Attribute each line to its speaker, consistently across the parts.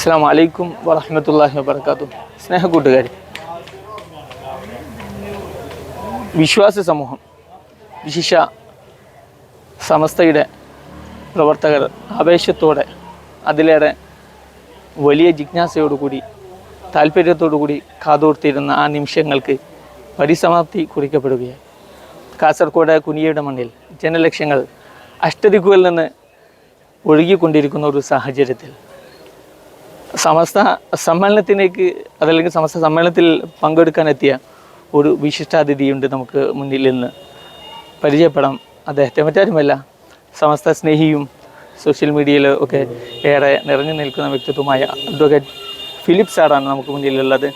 Speaker 1: അസ്സാം വലൈക്കും വറഹമത്തല്ലാഹി വബർക്കാത്തു സ്നേഹ കൂട്ടുകാർ വിശ്വാസ സമൂഹം വിശിഷ സമസ്തയുടെ പ്രവർത്തകർ ആവേശത്തോടെ അതിലേറെ വലിയ ജിജ്ഞാസയോടുകൂടി താല്പര്യത്തോടുകൂടി കാതോർത്തിരുന്ന ആ നിമിഷങ്ങൾക്ക് പരിസമാപ്തി കുറിക്കപ്പെടുകയായി കാസർഗോഡ് കുനിയയുടെ മണ്ണിൽ ജനലക്ഷ്യങ്ങൾ അഷ്ടദിക്കുകളിൽ നിന്ന് ഒഴുകിക്കൊണ്ടിരിക്കുന്ന ഒരു സാഹചര്യത്തിൽ സമസ്ത സമ്മേളനത്തിലേക്ക് അതല്ലെങ്കിൽ സമസ്ത സമ്മേളനത്തിൽ പങ്കെടുക്കാനെത്തിയ ഒരു വിശിഷ്ടാതിഥിയുണ്ട് നമുക്ക് മുന്നിൽ നിന്ന്. പരിചയപ്പെടാം. അദ്ദേഹത്തെ മറ്റാരുമല്ല. സമസ്ത സ്നേഹിയും സോഷ്യൽ മീഡിയയിൽ ഒക്കെ ഏറെ നിറഞ്ഞു നിൽക്കുന്ന വ്യക്തിത്വമായ അഡ്വക്കേറ്റ് ഫിലിപ്പ് സാറാണ് നമുക്ക് മുന്നിലുള്ളത്.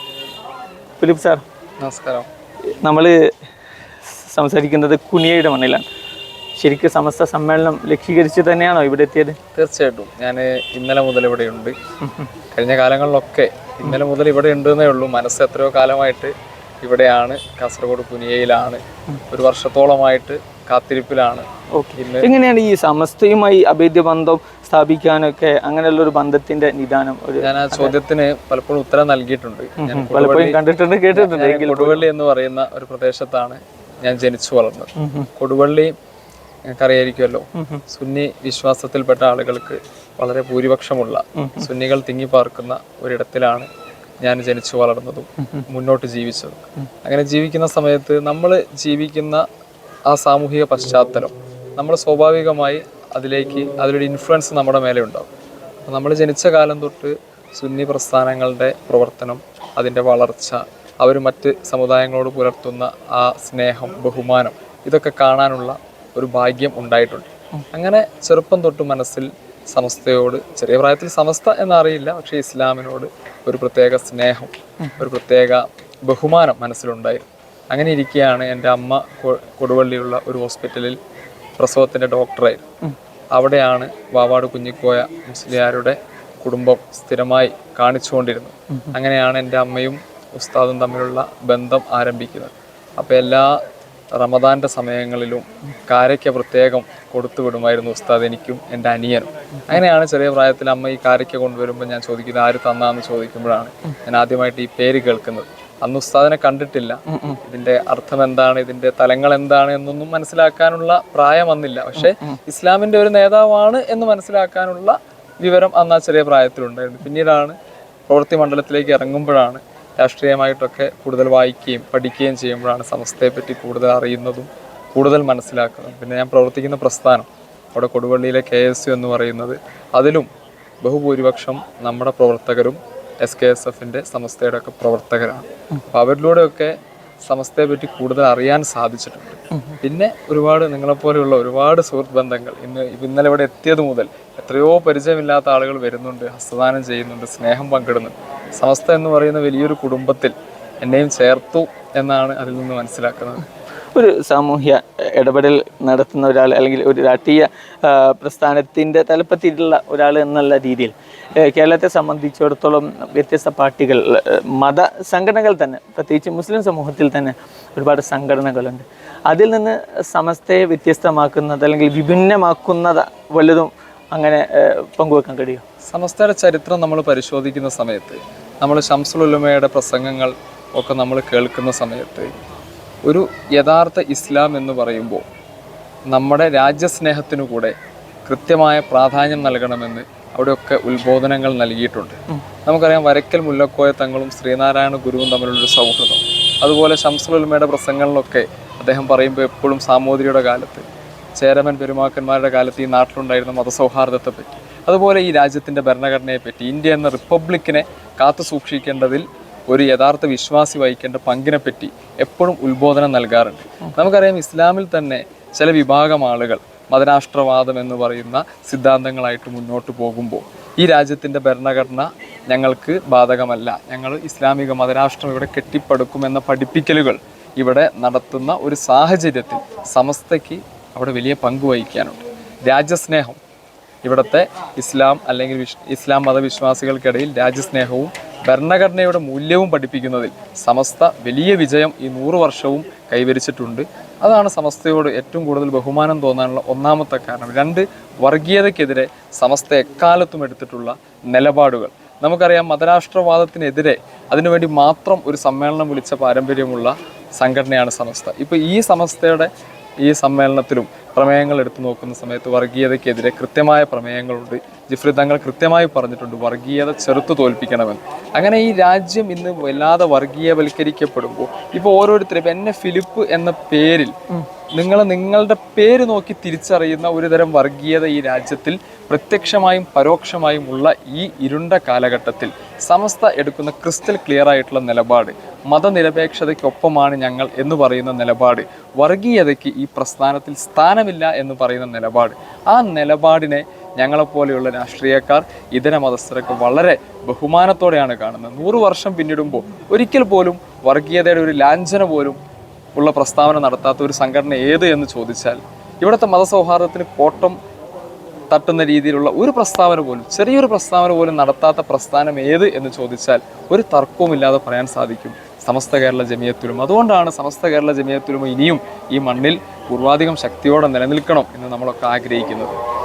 Speaker 1: ഫിലിപ്പ് സാർ
Speaker 2: നമസ്കാരം.
Speaker 1: നമ്മൾ സംസാരിക്കുന്നത് കുനിയയുടെ മണ്ണിലാണ്. ശരിക്കും സമസ്ത സമ്മേളനം ലക്ഷീകരിച്ച് തന്നെയാണോ ഇവിടെ എത്തിയത്?
Speaker 2: തീർച്ചയായിട്ടും. ഞാൻ ഇന്നലെ മുതൽ ഇവിടെയുണ്ട് കഴിഞ്ഞ കാലങ്ങളിലൊക്കെ ഇന്നലെ മുതൽ ഇവിടെ ഉണ്ടെന്നേ ഉള്ളൂ. മനസ്സ് എത്രയോ കാലമായിട്ട് ഇവിടെയാണ്. കാസർഗോഡ് പുനിയയിലാണ് ഒരു വർഷത്തോളമായിട്ട് കാത്തിരിപ്പിലാണ്.
Speaker 1: എങ്ങനെയാണ് ഈ സമസ്തയുമായി അഭേദ്യ ബന്ധം സ്ഥാപിക്കാനൊക്കെ അങ്ങനെയുള്ള ഒരു ബന്ധത്തിന്റെ നിദാനം ഒരു
Speaker 2: ഞാൻ ആ ചോദ്യത്തിന് പലപ്പോഴും ഉത്തരം നൽകിയിട്ടുണ്ട്.
Speaker 1: പലപ്പോഴും കണ്ടിട്ടുണ്ട് കേട്ടിട്ടുണ്ട്
Speaker 2: കൊടുവള്ളി എന്ന് പറയുന്ന ഒരു പ്രദേശത്താണ് ഞാൻ ജനിച്ചു വളർന്നത്. കൊടുവള്ളി നിങ്ങൾക്കറിയായിരിക്കുമല്ലോ. സുന്നി വിശ്വാസത്തിൽപ്പെട്ട ആളുകൾക്ക് വളരെ ഭൂരിപക്ഷമുള്ള സുന്നികൾ തിങ്ങിപ്പാർക്കുന്ന ഒരിടത്തിലാണ് ഞാൻ ജനിച്ചു വളർന്നതും മുന്നോട്ട് ജീവിച്ചതും. അങ്ങനെ ജീവിക്കുന്ന സമയത്ത് നമ്മൾ ജീവിക്കുന്ന ആ സാമൂഹിക പശ്ചാത്തലം നമ്മൾ സ്വാഭാവികമായി അതിലേക്ക് അതിലൊരു ഇൻഫ്ലുവൻസ് നമ്മുടെ മേലെ ഉണ്ടാവും. നമ്മൾ ജനിച്ച കാലം തൊട്ട് സുന്നി പ്രസ്ഥാനങ്ങളുടെ പ്രവർത്തനം അതിന്റെ വളർച്ച അവർ മറ്റ് സമുദായങ്ങളോട് പുലർത്തുന്ന ആ സ്നേഹം ബഹുമാനം ഇതൊക്കെ കാണാനുള്ള ഒരു ഭാഗ്യം ഉണ്ടായിട്ടുണ്ട്. അങ്ങനെ ചെറുപ്പം തൊട്ട് മനസ്സിൽ സമസ്തയോട് ചെറിയ പ്രായത്തിൽ സമസ്ത എന്നറിയില്ല പക്ഷേ ഇസ്ലാമിനോട് ഒരു പ്രത്യേക സ്നേഹം ഒരു പ്രത്യേക ബഹുമാനം മനസ്സിലുണ്ടായിരുന്നു. അങ്ങനെ ഇരിക്കുകയാണ് എന്റെ അമ്മ കൊടുവള്ളിയുള്ള ഒരു ഹോസ്പിറ്റലിൽ പ്രസവത്തിന്റെ ഡോക്ടറായിരുന്നു. അവിടെയാണ് വാവാട് കുഞ്ഞിക്കോയ മുസ്ലിയാരുടെ കുടുംബം സ്ഥിരമായി കാണിച്ചുകൊണ്ടിരുന്നു അങ്ങനെയാണ് എന്റെ അമ്മയും ഉസ്താദും തമ്മിലുള്ള ബന്ധം ആരംഭിക്കുന്നത്. അപ്പോൾ എല്ലാ റമദാന്റെ സമയങ്ങളിലും കാരയ്ക്ക പ്രത്യേകം കൊടുത്തു വിടുമായിരുന്നു ഉസ്താദ് എനിക്കും എന്റെ അനിയനും. അങ്ങനെയാണ് ചെറിയ പ്രായത്തിൽ അമ്മ ഈ കാരയ്ക്ക കൊണ്ടുവരുമ്പോൾ ഞാൻ ചോദിക്കുന്നത് ആര് തന്നാന്ന്? ചോദിക്കുമ്പോഴാണ് ഞാൻ ആദ്യമായിട്ട് ഈ പേര് കേൾക്കുന്നത്. അന്ന് ഉസ്താദിനെ കണ്ടിട്ടില്ല. ഇതിന്റെ അർത്ഥം എന്താണ്? ഇതിന്റെ തലങ്ങൾ എന്താണ്? എന്നൊന്നും മനസ്സിലാക്കാനുള്ള പ്രായം വന്നില്ല. പക്ഷെ ഇസ്ലാമിന്റെ ഒരു നേതാവാണ് എന്ന് മനസ്സിലാക്കാനുള്ള വിവരം അന്ന് ആ ചെറിയ പ്രായത്തിലുണ്ടായിരുന്നു. പിന്നീടാണ് പ്രവൃത്തി മണ്ഡലത്തിലേക്ക് ഇറങ്ങുമ്പോഴാണ് രാഷ്ട്രീയമായിട്ടൊക്കെ കൂടുതൽ വായിക്കുകയും പഠിക്കുകയും ചെയ്യുമ്പോഴാണ് സമസ്തയെപ്പറ്റി കൂടുതൽ അറിയുന്നതും കൂടുതൽ മനസ്സിലാക്കുന്നതും. പിന്നെ ഞാൻ പ്രവർത്തിക്കുന്ന പ്രസ്ഥാനം അവിടെ കൊടുവള്ളിയിലെ കെ എസ് യു എന്ന് പറയുന്നത് അതിലും ബഹുഭൂരിപക്ഷം നമ്മുടെ പ്രവർത്തകരും എസ് കെ എസ് എഫിന്റെ സമസ്തയുടെ ഒക്കെ പ്രവർത്തകരാണ്. അപ്പോൾ അവരിലൂടെയൊക്കെ സമസ്തയെ പറ്റി കൂടുതൽ അറിയാൻ സാധിച്ചിട്ടുണ്ട്. പിന്നെ ഒരുപാട് നിങ്ങളെപ്പോലെയുള്ള ഒരുപാട് സുഹൃത്ത് ബന്ധങ്ങൾ ഇന്ന് ഇന്നലെ ഇവിടെ എത്തിയത് മുതൽ എത്രയോ പരിചയമില്ലാത്ത ആളുകൾ വരുന്നുണ്ട് ഹസ്തദാനം ചെയ്യുന്നുണ്ട് സ്നേഹം പങ്കിടുന്നുണ്ട്. സമസ്ത എന്ന് പറയുന്ന വലിയൊരു കുടുംബത്തിൽ എന്നെയും ചേർത്തു എന്നാണ് അതിൽ നിന്ന് മനസ്സിലാക്കുന്നത്.
Speaker 1: ഒരു സാമൂഹ്യ ഇടപെടൽ നടത്തുന്ന ഒരാൾ അല്ലെങ്കിൽ ഒരു രാഷ്ട്രീയ പ്രസ്ഥാനത്തിന്റെ തലപ്പത്തിയിട്ടുള്ള ഒരാൾ എന്നുള്ള രീതിയിൽ കേരളത്തെ സംബന്ധിച്ചിടത്തോളം വ്യത്യസ്ത പാർട്ടികൾ മത സംഘടനകൾ തന്നെ പ്രത്യേകിച്ച് മുസ്ലിം സമൂഹത്തിൽ തന്നെ ഒരുപാട് സംഘടനകളുണ്ട്. അതിൽ നിന്ന് സമസ്തയെ വ്യത്യസ്തമാക്കുന്നത് അല്ലെങ്കിൽ വിഭിന്നമാക്കുന്നത് വല്ലതും അങ്ങനെ പങ്കുവെക്കാൻ കഴിയും
Speaker 2: സമസ്തയുടെ ചരിത്രം നമ്മൾ പരിശോധിക്കുന്ന സമയത്ത് നമ്മൾ ഷംസുൽ ഉലമയുടെ പ്രസംഗങ്ങൾ ഒക്കെ നമ്മൾ കേൾക്കുന്ന സമയത്ത് ഒരു യഥാർത്ഥ ഇസ്ലാം എന്ന് പറയുമ്പോൾ നമ്മുടെ രാജ്യസ്നേഹത്തിനു കൂടെ കൃത്യമായ പ്രാധാന്യം നൽകണമെന്ന് അവിടെയൊക്കെ ഉത്ബോധനങ്ങൾ നൽകിയിട്ടുണ്ട്. നമുക്കറിയാം വരക്കൽ മുല്ലക്കോയ തങ്ങളും ശ്രീനാരായണ ഗുരുവും തമ്മിലുള്ളൊരു സൗഹൃദം. അതുപോലെ ഷംസുൽ ഉലമയുടെ പ്രസംഗങ്ങളിലൊക്കെ അദ്ദേഹം പറയുമ്പോൾ എപ്പോഴും സാമൂതിരിയുടെ കാലത്ത് ചേരമൻ പെരുമാക്കന്മാരുടെ കാലത്ത് ഈ നാട്ടിലുണ്ടായിരുന്ന മതസൗഹാർദ്ദത്തെ പറ്റി അതുപോലെ ഈ രാജ്യത്തിന്റെ ഭരണഘടനയെ പറ്റി ഇന്ത്യ എന്ന റിപ്പബ്ലിക്കിനെ കാത്തു സൂക്ഷിക്കേണ്ടതിൽ ഒരു യഥാർത്ഥ വിശ്വാസി വഹിക്കേണ്ട പങ്കിനെപ്പറ്റി എപ്പോഴും ഉത്ബോധനം നൽകാറുണ്ട്. നമുക്കറിയാം ഇസ്ലാമിൽ തന്നെ ചില വിഭാഗം ആളുകൾ മതരാഷ്ട്രവാദം എന്ന് പറയുന്ന സിദ്ധാന്തങ്ങളായിട്ട് മുന്നോട്ട് പോകുമ്പോൾ ഈ രാജ്യത്തിന്റെ ഭരണഘടന ഞങ്ങൾക്ക് ബാധകമല്ല. ഞങ്ങൾ ഇസ്ലാമിക മതരാഷ്ട്രം ഇവിടെ കെട്ടിപ്പടുക്കുമെന്ന പഠിപ്പിക്കലുകൾ ഇവിടെ നടത്തുന്ന ഒരു സാഹചര്യത്തിൽ സമസ്തയ്ക്ക് അവിടെ വലിയ പങ്ക് വഹിക്കാനുണ്ട്. രാജ്യസ്നേഹം. ഇവിടുത്തെ ഇസ്ലാം അല്ലെങ്കിൽ ഇസ്ലാം മതവിശ്വാസികൾക്കിടയിൽ രാജ്യസ്നേഹവും ഭരണഘടനയുടെ മൂല്യവും പഠിപ്പിക്കുന്നതിൽ സമസ്ത വലിയ വിജയം ഈ നൂറ് വർഷവും കൈവരിച്ചിട്ടുണ്ട്. അതാണ് സമസ്തയോട് ഏറ്റവും കൂടുതൽ ബഹുമാനം തോന്നാനുള്ള ഒന്നാമത്തെ കാരണം. രണ്ട് വർഗീയതയ്ക്കെതിരെ സമസ്ത എക്കാലത്തും എടുത്തിട്ടുള്ള നിലപാടുകൾ. നമുക്കറിയാം മതരാഷ്ട്രവാദത്തിനെതിരെ അതിനുവേണ്ടി മാത്രം ഒരു സമ്മേളനം വിളിച്ച പാരമ്പര്യമുള്ള സംഘടനയാണ് സമസ്ത. ഇപ്പോൾ ഈ സമസ്തയുടെ ഈ സമ്മേളനത്തിലും പ്രമേയങ്ങൾ എടുത്തു നോക്കുന്ന സമയത്ത് വർഗീയതയ്ക്കെതിരെ കൃത്യമായ പ്രമേയങ്ങളുണ്ട്. ജിഫ്രി തങ്ങൾ കൃത്യമായി പറഞ്ഞിട്ടുണ്ട് വർഗീയത ചെറുത്തു തോൽപ്പിക്കണമെന്ന്. അങ്ങനെ ഈ രാജ്യം ഇന്ന് വല്ലാതെ വർഗീയവൽക്കരിക്കപ്പെടുമ്പോൾ ഇപ്പോൾ ഓരോരുത്തരും എന്നെ ഫിലിപ്പ് എന്ന പേരിൽ നിങ്ങൾ നിങ്ങളുടെ പേര് നോക്കി തിരിച്ചറിയുന്ന ഒരു തരം വർഗീയത ഈ രാജ്യത്തിൽ പ്രത്യക്ഷമായും പരോക്ഷമായും ഉള്ള ഈ ഇരുണ്ട കാലഘട്ടത്തിൽ സമസ്ത എടുക്കുന്ന ക്രിസ്റ്റൽ ക്ലിയർ ആയിട്ടുള്ള നിലപാട് മതനിരപേക്ഷതയ്ക്കൊപ്പമാണ് ഞങ്ങൾ എന്ന് പറയുന്ന നിലപാട് വർഗീയതയ്ക്ക് ഈ പ്രസ്ഥാനത്തിൽ സ്ഥാനമില്ല എന്ന് പറയുന്ന നിലപാട്. ആ നിലപാടിനെ ഞങ്ങളെപ്പോലെയുള്ള രാഷ്ട്രീയക്കാർ ഇതര മതസ്ഥരൊക്കെ വളരെ ബഹുമാനത്തോടെയാണ് കാണുന്നത്. നൂറ് വർഷം പിന്നിടുമ്പോൾ ഒരിക്കൽ പോലും വർഗീയതയുടെ ഒരു ലാഞ്ചന പോലും ഉള്ള പ്രസ്താവന നടത്താത്ത ഒരു സംഘടന ഏത് എന്ന് ചോദിച്ചാൽ ഇവിടുത്തെ മതസൗഹാർദ്ദത്തിന് കോട്ടം തട്ടുന്ന രീതിയിലുള്ള ഒരു പ്രസ്താവന പോലും ചെറിയൊരു പ്രസ്താവന പോലും നടത്താത്ത പ്രസ്ഥാനം ഏത് എന്ന് ചോദിച്ചാൽ ഒരു തർക്കവുമില്ലാതെ പറയാൻ സാധിക്കും സമസ്ത കേരള ജമിയത്തിലും. അതുകൊണ്ടാണ് സമസ്ത കേരള ജമിയത്തിലും ഇനിയും ഈ മണ്ണിൽ പൂർവാധികം ശക്തിയോടെ നിലനിൽക്കണം എന്ന് നമ്മളൊക്കെ ആഗ്രഹിക്കുന്നത്.